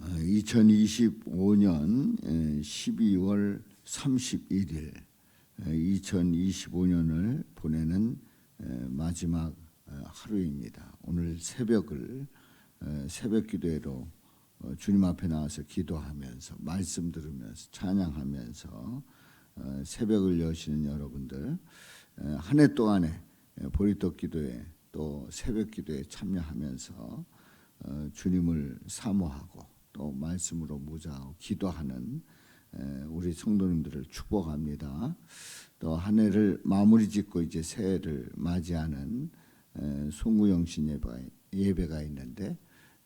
2025년 12월 31일 2025년을 보내는 에, 마지막 어, 하루입니다. 오늘 새벽을 에, 새벽 기도회로 어, 주님 앞에 나와서 기도하면서 말씀 들으면서 찬양하면서 어, 새벽을 여시는 여러분들 한 해 동안에 에, 보리떡 기도회 또 새벽 기도에 참여하면서 어, 주님을 사모하고 또 말씀으로 무자하고 기도하는 에, 우리 성도님들을 축복합니다. 또 한 해를 마무리 짓고 이제 새해를 맞이하는 에, 송구영신 예배가, 있는데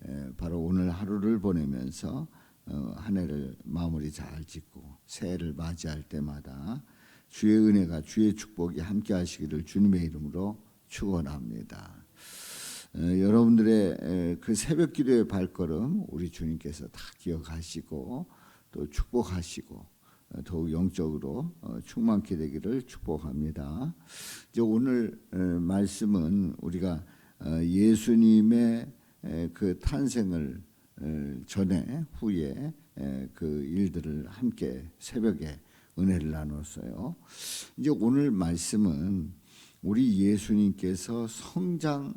에, 바로 오늘 하루를 보내면서 어, 한 해를 마무리 잘 짓고 새해를 맞이할 때마다 주의 은혜가 주의 축복이 함께 하시기를 주님의 이름으로 축원합니다. 에, 여러분들의 에, 그 새벽 기도의 발걸음 우리 주님께서 다 기억하시고 또 축복하시고 어, 더욱 영적으로 어, 충만케 되기를 축복합니다. 이제 오늘 에, 말씀은 우리가 어, 예수님의 에, 그 탄생을 에, 전에 후에 에, 그 일들을 함께 새벽에 은혜를 나눴어요. 이제 오늘 말씀은 우리 예수님께서 성장하시면서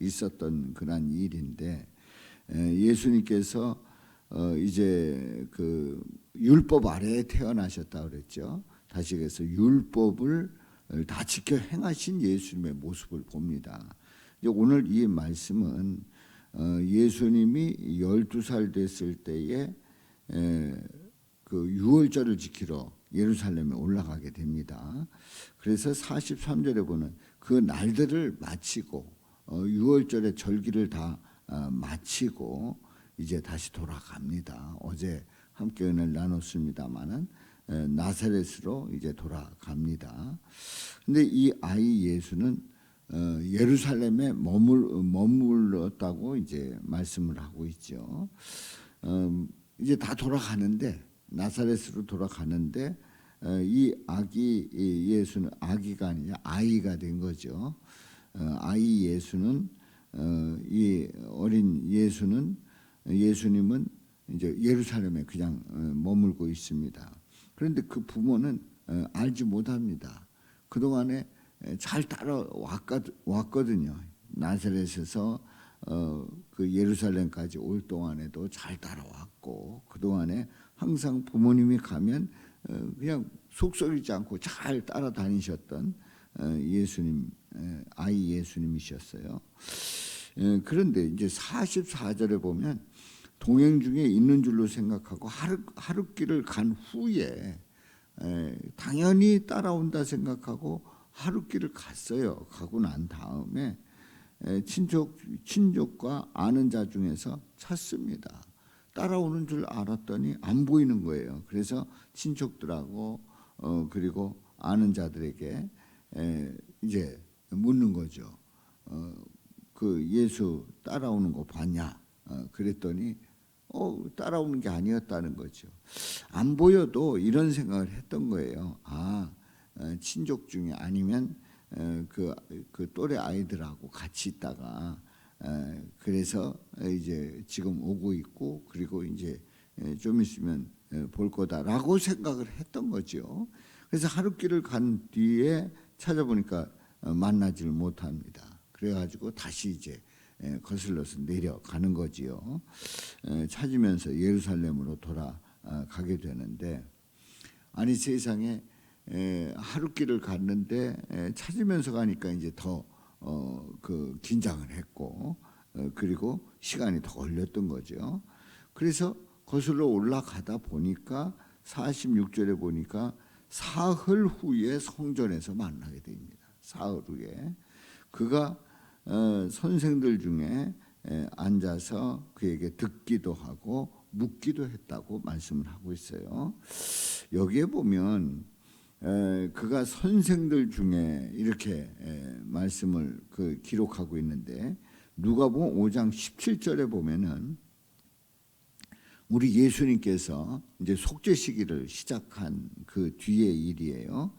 있었던 그런 일인데 에, 예수님께서 어, 이제 그 율법 아래에 태어나셨다 그랬죠. 다시 그래서 율법을 다 지켜 행하신 예수님의 모습을 봅니다. 오늘 이 말씀은 어, 예수님이 12살 됐을 때에 에, 그 유월절을 지키러 예루살렘에 올라가게 됩니다. 그래서 43절에 보는 그 날들을 마치고 어, 유월절의 절기를 다 어, 마치고 이제 다시 돌아갑니다. 어제 함께 은혜를 나눴습니다마는 에, 나사렛으로 이제 돌아갑니다. 근데 이 아이 예수는 어, 예루살렘에 머물 머물렀다고 이제 말씀을 하고 있죠. 어, 이제 다 돌아가는데 나사렛으로 돌아가는데 어, 이 아기 이 예수는 아기가 아니라 아이가 된 거죠. 어, 아이 예수는 어, 이 어린 예수는 예수님은 이제 예루살렘에 그냥 어, 머물고 있습니다. 그런데 그 부모는 어, 알지 못합니다. 그 동안에 잘 따라왔거든요. 나사렛에서 어, 그 예루살렘까지 올 동안에도 잘 따라왔고 그 동안에 항상 부모님이 가면 어, 그냥 속썩이지 않고 잘 따라다니셨던 어, 예수님 에, 아이 예수님이셨어요. 에, 그런데 이제 44절에 보면 동행 중에 있는 줄로 생각하고 하루 하루길을 간 후에 에, 당연히 따라온다 생각하고 하루길을 갔어요. 가고 난 다음에 에, 친족 친족과 아는 자 중에서 찾습니다. 따라오는 줄 알았더니 안 보이는 거예요. 그래서 친족들하고 어, 그리고 아는 자들에게 에, 이제 묻는 거죠. 어, 그 예수 따라오는 거 봤냐? 어, 그랬더니 어, 따라오는 게 아니었다는 거죠. 안 보여도 이런 생각을 했던 거예요. 아, 어, 친족 중에 아니면 어, 그, 그 또래 아이들하고 같이 있다가 어, 그래서 이제 지금 오고 있고 그리고 이제 좀 있으면 볼 거다라고 생각을 했던 거죠. 그래서 하루 길을 간 뒤에 찾아보니까 만나지를 못합니다. 그래가지고 다시 이제 거슬러서 내려가는 거지요. 찾으면서 예루살렘으로 돌아가게 되는데 아니 세상에 하루 길을 갔는데 찾으면서 가니까 이제 더 어, 그 긴장을 했고 어, 그리고 시간이 더 걸렸던 거죠. 그래서 거슬러 올라가다 보니까 46절에 보니까 사흘 후에 성전에서 만나게 됩니다. 사흘 후에 그가 어, 선생들 중에 에, 앉아서 그에게 듣기도 하고 묻기도 했다고 말씀을 하고 있어요. 여기에 보면 에, 그가 선생들 중에 이렇게 에, 말씀을 그 기록하고 있는데 누가복음 5장 17절에 보면은 우리 예수님께서 이제 속죄 시기를 시작한 그 뒤의 일이에요.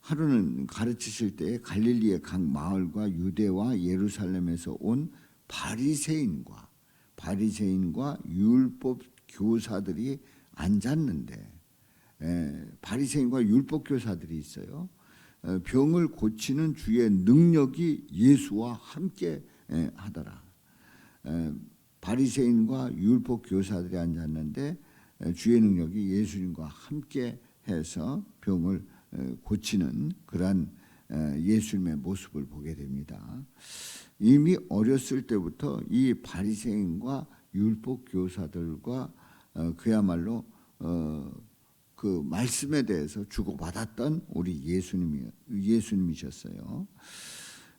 하루는 가르치실 때 갈릴리의 각 마을과 유대와 예루살렘에서 온 바리새인과 바리새인과 율법 교사들이 앉았는데 에, 바리새인과 율법 교사들이 있어요. 어, 병을 고치는 주의 능력이 예수와 함께 에, 하더라. 에, 바리새인과 율법 교사들이 앉았는데 에, 주의 능력이 예수님과 함께 해서 병을 에, 고치는 그러한 에, 예수님의 모습을 보게 됩니다. 이미 어렸을 때부터 이 바리새인과 율법 교사들과 어, 그야말로 어, 그 말씀에 대해서 주고받았던 우리 예수님이 예수님이셨어요.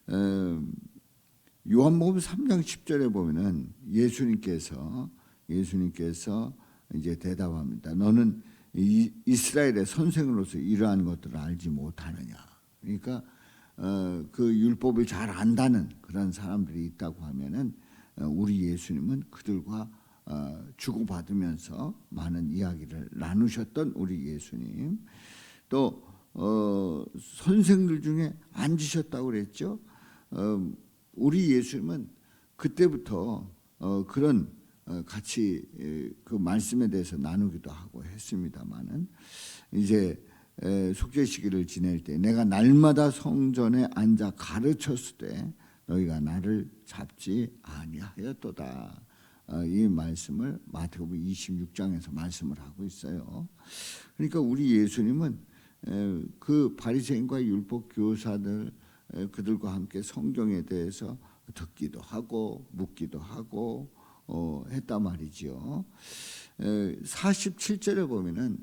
어, 요한복음 3장 10절에 보면은 예수님께서 예수님께서 이제 대답합니다. 너는 이, 이스라엘의 선생으로서 이러한 것들을 알지 못하느냐. 그러니까 어, 그 율법을 잘 안다는 그런 사람들이 있다고 하면은 어, 우리 예수님은 그들과 어, 주고받으면서 많은 이야기를 나누셨던 우리 예수님 또 어, 선생들 중에 앉으셨다고 그랬죠. 어, 우리 예수님은 그때부터 어, 그런 어, 같이 에, 그 말씀에 대해서 나누기도 하고 했습니다만은 이제 에, 속죄 시기를 지낼 때 내가 날마다 성전에 앉아 가르쳤을 때 너희가 나를 잡지 아니하였도다. 어, 이 말씀을 마태복음 26장에서 말씀을 하고 있어요. 그러니까 우리 예수님은 에, 그 바리새인과 율법 교사들 에, 그들과 함께 성경에 대해서 듣기도 하고 묻기도 하고 어, 했단 말이죠. 47절에 보면은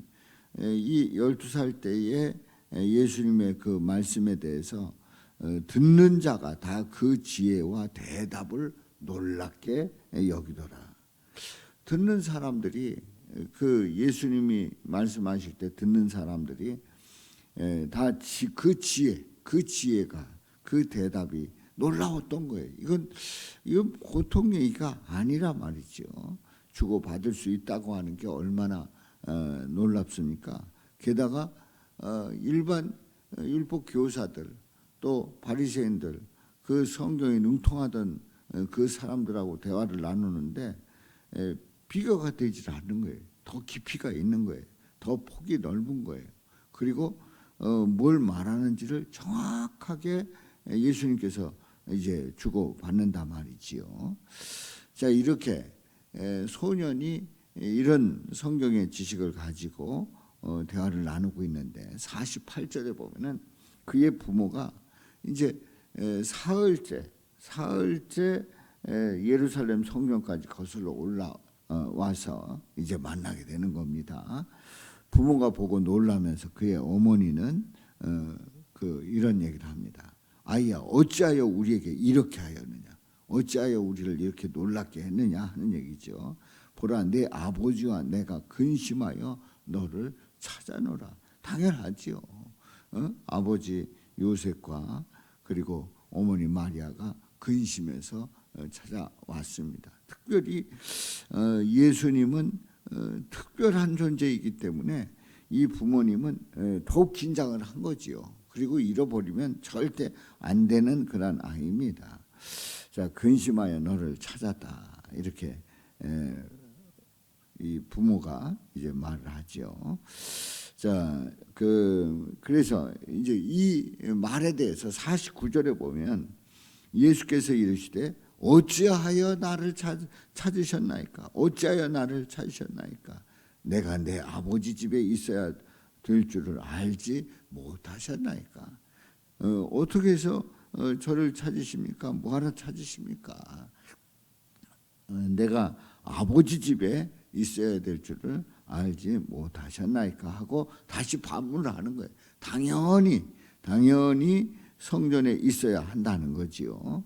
에, 이 12살 때에 에, 예수님의 그 말씀에 대해서 어, 듣는 자가 다 그 지혜와 대답을 놀랍게 여기더라. 듣는 사람들이 그 예수님이 말씀하실 때 듣는 사람들이 다 그 지혜, 그 지혜가 그 대답이 놀라웠던 거예요. 이건 이건 보통 얘기가 아니라 말이죠. 주고 받을 수 있다고 하는 게 얼마나 어, 놀랍습니까? 게다가 어, 일반 율법 교사들 또 바리새인들 그 성경에 능통하던 어, 그 사람들하고 대화를 나누는데 에, 비교가 되지 않는 거예요. 더 깊이가 있는 거예요. 더 폭이 넓은 거예요. 그리고 어, 뭘 말하는지를 정확하게 예수님께서 이제 주고 받는다 말이지요. 자 이렇게 에, 소년이 이런 성경의 지식을 가지고 어, 대화를 나누고 있는데 48절에 보면은 그의 부모가 이제 에, 사흘째 사흘째 에, 예루살렘 성경까지 거슬러 올라와서 이제 만나게 되는 겁니다. 부모가 보고 놀라면서 그의 어머니는 어, 그 이런 얘기를 합니다. 아이야 어찌하여 우리에게 이렇게 하였느냐? 어찌하여 우리를 이렇게 놀랍게 했느냐 하는 얘기죠. 보라 내 아버지와 내가 근심하여 너를 찾아노라. 당연하지요. 어? 아버지 요셉과 그리고 어머니 마리아가 근심해서 어, 찾아왔습니다. 특별히 어, 예수님은 어, 특별한 존재이기 때문에 이 부모님은 더욱 긴장을 한 거지요. 그리고 잃어버리면 절대 안 되는 그런 아이입니다. 자 근심하여 너를 찾았다 이렇게 이 부모가 이제 말을 하죠. 자, 그 그래서 이제 이 말에 대해서 49절에 보면 예수께서 이르시되 어찌하여 나를 찾, 찾으셨나이까? 어찌하여 나를 찾으셨나이까? 내가 내 아버지 집에 있어야 될 줄을 알지 못하셨나이까? 어, 어떻게 해서 어, 저를 찾으십니까? 뭐하러 찾으십니까? 어, 내가 아버지 집에 있어야 될 줄을 알지 못하셨나이까 하고 다시 반문을 하는 거예요. 당연히 당연히 성전에 있어야 한다는 거지요.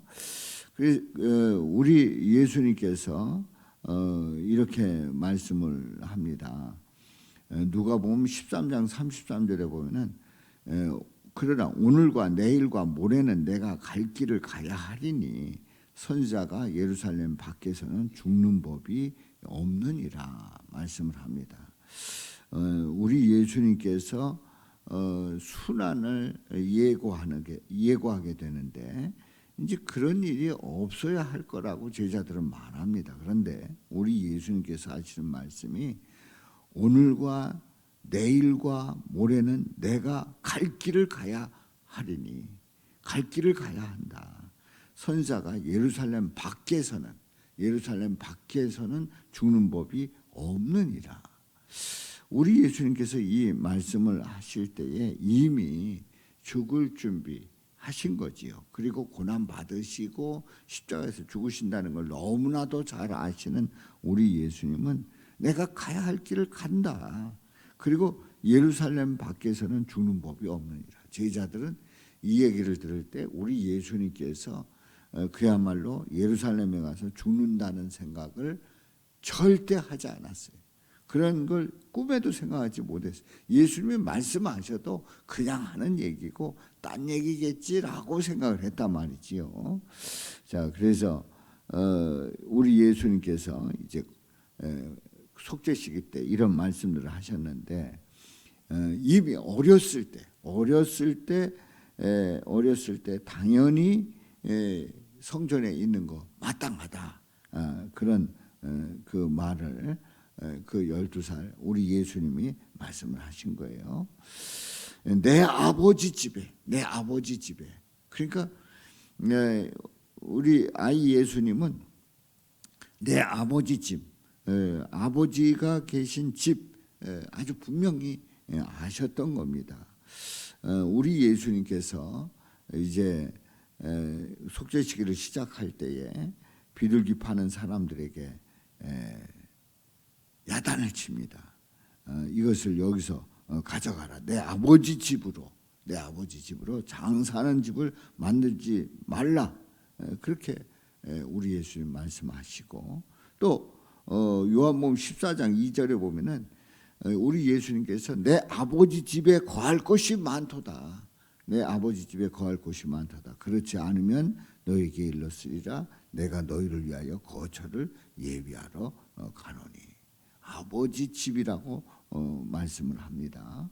그래서 어, 우리 예수님께서 어, 이렇게 말씀을 합니다. 누가 보면 13장 33절에 보면은 그러나 오늘과 내일과 모레는 내가 갈 길을 가야 하리니 선자가 예루살렘 밖에서는 죽는 법이 없느니라 말씀을 합니다. 어, 우리 예수님께서 어, 순환을 예고하는 게 예고하게 되는데 이제 그런 일이 없어야 할 거라고 제자들은 말합니다. 그런데 우리 예수님께서 하시는 말씀이 오늘과 내일과 모레는 내가 갈 길을 가야 하리니 갈 길을 가야 한다. 선사가 예루살렘 밖에서는 예루살렘 밖에서는 죽는 법이 없느니라. 우리 예수님께서 이 말씀을 하실 때에 이미 죽을 준비 하신 거지요. 그리고 고난 받으시고 십자가에서 죽으신다는 걸 너무나도 잘 아시는 우리 예수님은 내가 가야 할 길을 간다. 그리고 예루살렘 밖에서는 죽는 법이 없느니라. 제자들은 이 얘기를 들을 때 우리 예수님께서 어, 그야말로 예루살렘에 가서 죽는다는 생각을 절대 하지 않았어요. 그런 걸 꿈에도 생각하지 못했어요. 예수님이 말씀하셔도 그냥 하는 얘기고 딴 얘기겠지라고 생각을 했단 말이지요. 자, 그래서 어, 우리 예수님께서 이제 에, 속죄시기 때 이런 말씀들을 하셨는데 어, 이미 어렸을 때, 어렸을 때, 에, 어렸을 때 당연히 에, 성전에 있는 거 마땅하다 어, 그런 어, 그 말을 에, 그 열두 살 우리 예수님이 말씀을 하신 거예요. 내 아버지 집에, 내 아버지 집에. 그러니까 에, 우리 아이 예수님은 내 아버지 집, 에, 아버지가 계신 집 에, 아주 분명히 에, 아셨던 겁니다. 어, 우리 예수님께서 이제 에, 속죄시기를 시작할 때에 비둘기 파는 사람들에게 에, 야단을 칩니다. 어, 이것을 여기서 어, 가져가라. 내 아버지 집으로 내 아버지 집으로 장사하는 집을 만들지 말라. 에, 그렇게 에, 우리 예수님 말씀하시고 또 어, 요한복음 14장 2절에 보면은 어, 우리 예수님께서 내 아버지 집에 거할 것이 많도다. 내 아버지 집에 거할 곳이 많도다. 그렇지 않으면 너에게 일렀으리라. 내가 너희를 위하여 거처를 예비하러 어, 가노니. 아버지 집이라고 어, 말씀을 합니다.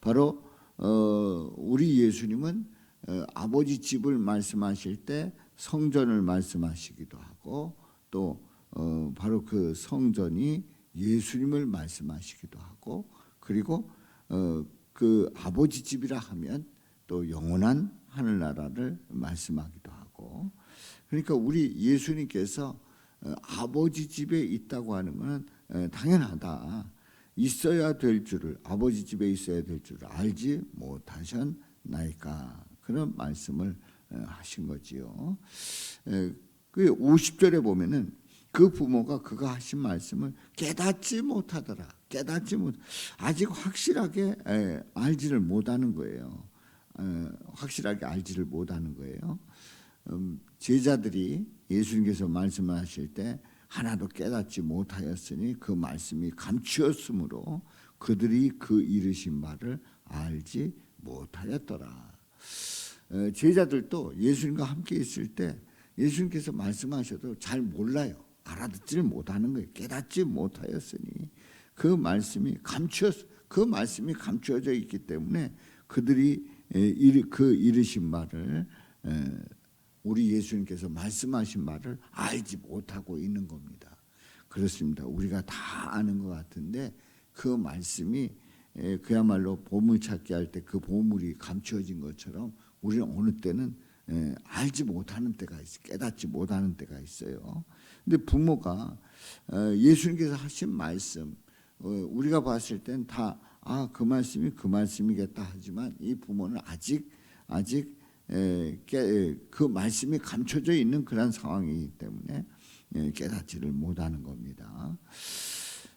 바로 어, 우리 예수님은 어, 아버지 집을 말씀하실 때 성전을 말씀하시기도 하고 또 어, 바로 그 성전이 예수님을 말씀하시기도 하고 그리고 어, 그 아버지 집이라 하면 또 영원한 하늘나라를 말씀하기도 하고 그러니까 우리 예수님께서 어, 아버지 집에 있다고 하는 것은 어, 당연하다. 있어야 될 줄을 아버지 집에 있어야 될 줄을 알지 못하셨나이까 그런 말씀을 어, 하신 거지요. 에, 그 50절에 보면은 그 부모가 그가 하신 말씀을 깨닫지 못하더라. 깨닫지 못 아직 확실하게 에, 알지를 못하는 거예요. 에, 확실하게 알지를 못하는 거예요. 음, 제자들이 예수님께서 말씀하실 때 하나도 깨닫지 못하였으니 그 말씀이 감추었으므로 그들이 그 이르신 말을 알지 못하였더라. 에, 제자들도 예수님과 함께 있을 때 예수님께서 말씀하셔도 잘 몰라요. 알아듣지를 못하는 거예요. 깨닫지 못하였으니 그 말씀이 감추었 그 말씀이 감추어져 있기 때문에 그들이 그 이르신 말을 에, 우리 예수님께서 말씀하신 말을 알지 못하고 있는 겁니다. 그렇습니다. 우리가 다 아는 것 같은데 그 말씀이 에, 그야말로 보물 찾기 할 때 그 보물이 감추어진 것처럼 우리는 어느 때는 에, 알지 못하는 때가 있어, 깨닫지 못하는 때가 있어요. 근데 부모가 어, 예수님께서 하신 말씀 어, 우리가 봤을 땐 다 아 그 말씀이 그 말씀이겠다 하지만 이 부모는 아직 아직 그 말씀이 감춰져 있는 그런 상황이기 때문에 에, 깨닫지를 못하는 겁니다.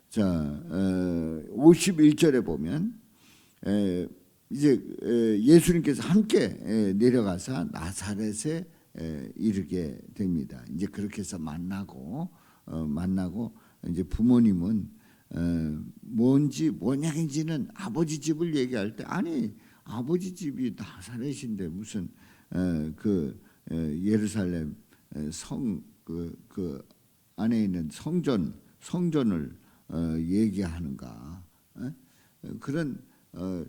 자, 어, 51절에 보면 에, 이제 에, 예수님께서 함께 에, 내려가서 나사렛에 에, 이르게 됩니다. 이제 그렇게 해서 만나고 어, 만나고 이제 부모님은 어, 뭔지 뭐냐인지는 아버지 집을 얘기할 때 아니 아버지 집이 나사렛인데 무슨 어, 그 어, 예루살렘 성그 그 안에 있는 성전 성전을 어, 얘기하는가 어? 그런 어,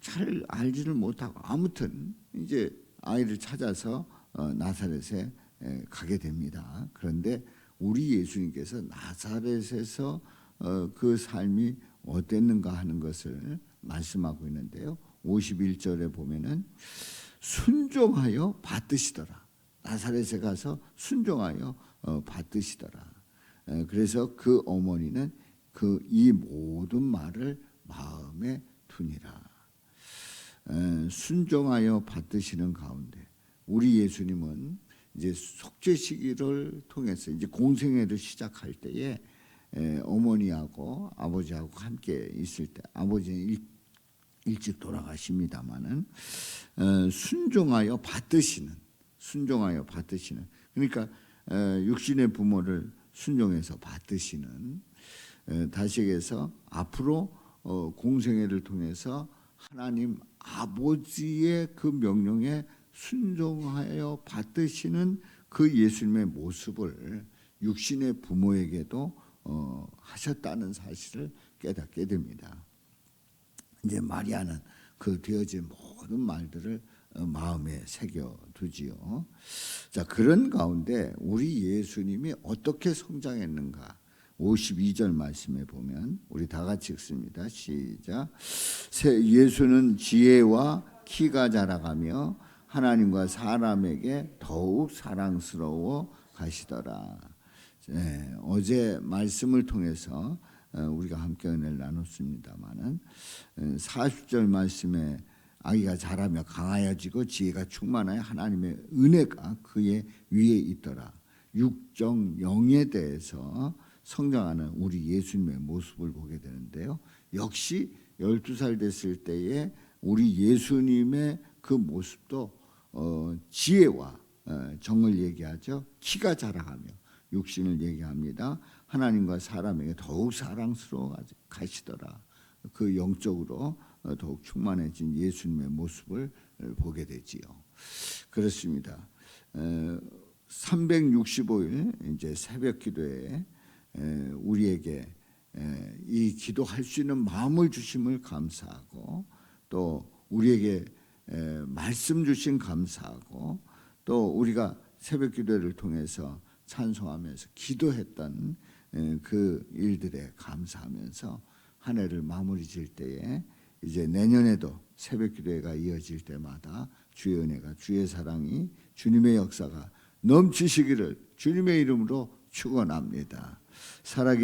잘 알지를 못하고 아무튼 이제 아이를 찾아서 어, 나사렛에 에, 가게 됩니다. 그런데 우리 예수님께서 나사렛에서 어, 그 삶이 어땠는가 하는 것을 말씀하고 있는데요. 51절에 보면은 순종하여 받으시더라. 나사렛에 가서 순종하여 어, 받으시더라. 에, 그래서 그 어머니는 그 이 모든 말을 마음에 두니라. 에, 순종하여 받으시는 가운데 우리 예수님은 이제 속죄 시기를 통해서 이제 공생애를 시작할 때에 에, 어머니하고 아버지하고 함께 있을 때 아버지는 일, 일찍 돌아가십니다마는 어, 순종하여 받으시는 순종하여 받으시는 그러니까 어, 육신의 부모를 순종해서 받으시는 에, 다시 얘기해서 앞으로 어, 공생애를 통해서 하나님 아버지의 그 명령에 순종하여 받으시는 그 예수님의 모습을 육신의 부모에게도 어, 하셨다는 사실을 깨닫게 됩니다. 이제 마리아는 그 되어진 모든 말들을 어, 마음에 새겨 두지요. 자, 그런 가운데 우리 예수님이 어떻게 성장했는가? 52절 말씀에 보면 우리 다 같이 읽습니다. 시작. 세- 예수는 지혜와 키가 자라가며 하나님과 사람에게 더욱 사랑스러워 가시더라. 예, 어제 말씀을 통해서 어, 우리가 함께 은혜를 나눴습니다마는 40절 말씀에 아기가 자라며 강하여지고 지혜가 충만하여 하나님의 은혜가 그의 위에 있더라. 육정 영에 대해서 성장하는 우리 예수님의 모습을 보게 되는데요. 역시 12살 됐을 때에 우리 예수님의 그 모습도 어, 지혜와 어, 정을 얘기하죠. 키가 자라가며 육신을 얘기합니다. 하나님과 사람에게 더욱 사랑스러워 가시더라. 그 영적으로 어, 더욱 충만해진 예수님의 모습을 어, 보게 되지요. 그렇습니다. 어, 365일 이제 새벽 기도에 에, 우리에게 에, 이 기도할 수 있는 마음을 주심을 감사하고 또 우리에게 에, 말씀 주신 감사하고 또 우리가 새벽 기도를 통해서 찬송하면서 기도했던 에, 그 일들에 감사하면서 한 해를 마무리 질 때에 이제 내년에도 새벽 기도회가 이어질 때마다 주의 은혜가 주의 사랑이 주님의 역사가 넘치시기를 주님의 이름으로 축원합니다. 살아계